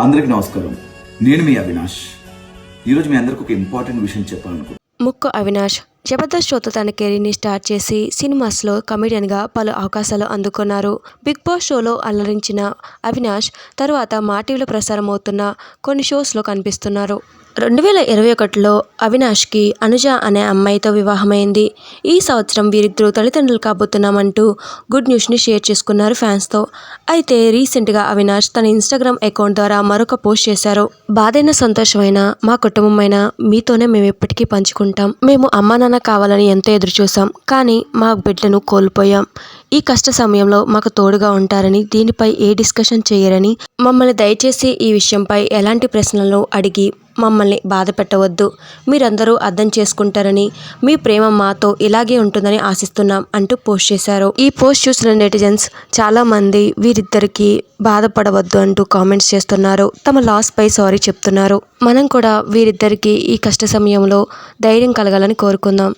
అందరికి నమస్కారం. నేను మీ అవినాష్. ఈరోజు మీ అందరికి ఒక ఇంపార్టెంట్ విషయం చెప్పాలనుకుంటున్నాను. ముక్కు అవినాష్ జబర్దస్త్ షోతో తన కెరీర్ని స్టార్ట్ చేసి సినిమాస్లో కమెడియన్గా పలు అవకాశాలు అందుకున్నారు. బిగ్ బాస్ షోలో అలరించిన అవినాష్ తరువాత మా టీవీలో ప్రసారం అవుతున్న కొన్ని షోస్లో కనిపిస్తున్నారు. రెండు వేల ఇరవై ఒకటిలో అవినాష్కి అనుజ అనే అమ్మాయితో వివాహమైంది. ఈ సంవత్సరం వీరిద్దరూ తల్లిదండ్రులు కాబోతున్నామంటూ గుడ్ న్యూస్ని షేర్ చేసుకున్నారు ఫ్యాన్స్తో. అయితే రీసెంట్గా అవినాష్ తన ఇన్స్టాగ్రామ్ అకౌంట్ ద్వారా మరొక పోస్ట్ చేశారు. బాధైన సంతోషమైన మా కుటుంబమైన మీతోనే మేము ఎప్పటికీ పంచుకుంటాం. మేము అమ్మా నాన్న కావాలని ఎంతో ఎదురు చూసాం కానీ మా బిడ్డను కోల్పోయాం. ఈ కష్ట సమయంలో మాకు తోడుగా ఉంటారని దీనిపై ఏ డిస్కషన్ చేయరని మమ్మల్ని దయచేసి ఈ విషయంపై ఎలాంటి ప్రశ్నలు అడిగి మమ్మల్ని బాధ పెట్టవద్దు. మీరందరూ అర్థం చేసుకుంటారని మీ ప్రేమ మాతో ఇలాగే ఉంటుందని ఆశిస్తున్నాం అంటూ పోస్ట్ చేశారు. ఈ పోస్ట్ చూసిన నెటిజన్స్ చాలామంది వీరిద్దరికీ బాధపడవద్దు అంటూ కామెంట్స్ చేస్తున్నారు. తమ లాస్ పై సారీ చెప్తున్నారు. మనం కూడా వీరిద్దరికీ ఈ కష్ట సమయంలో ధైర్యం కలగాలని కోరుకుందాం.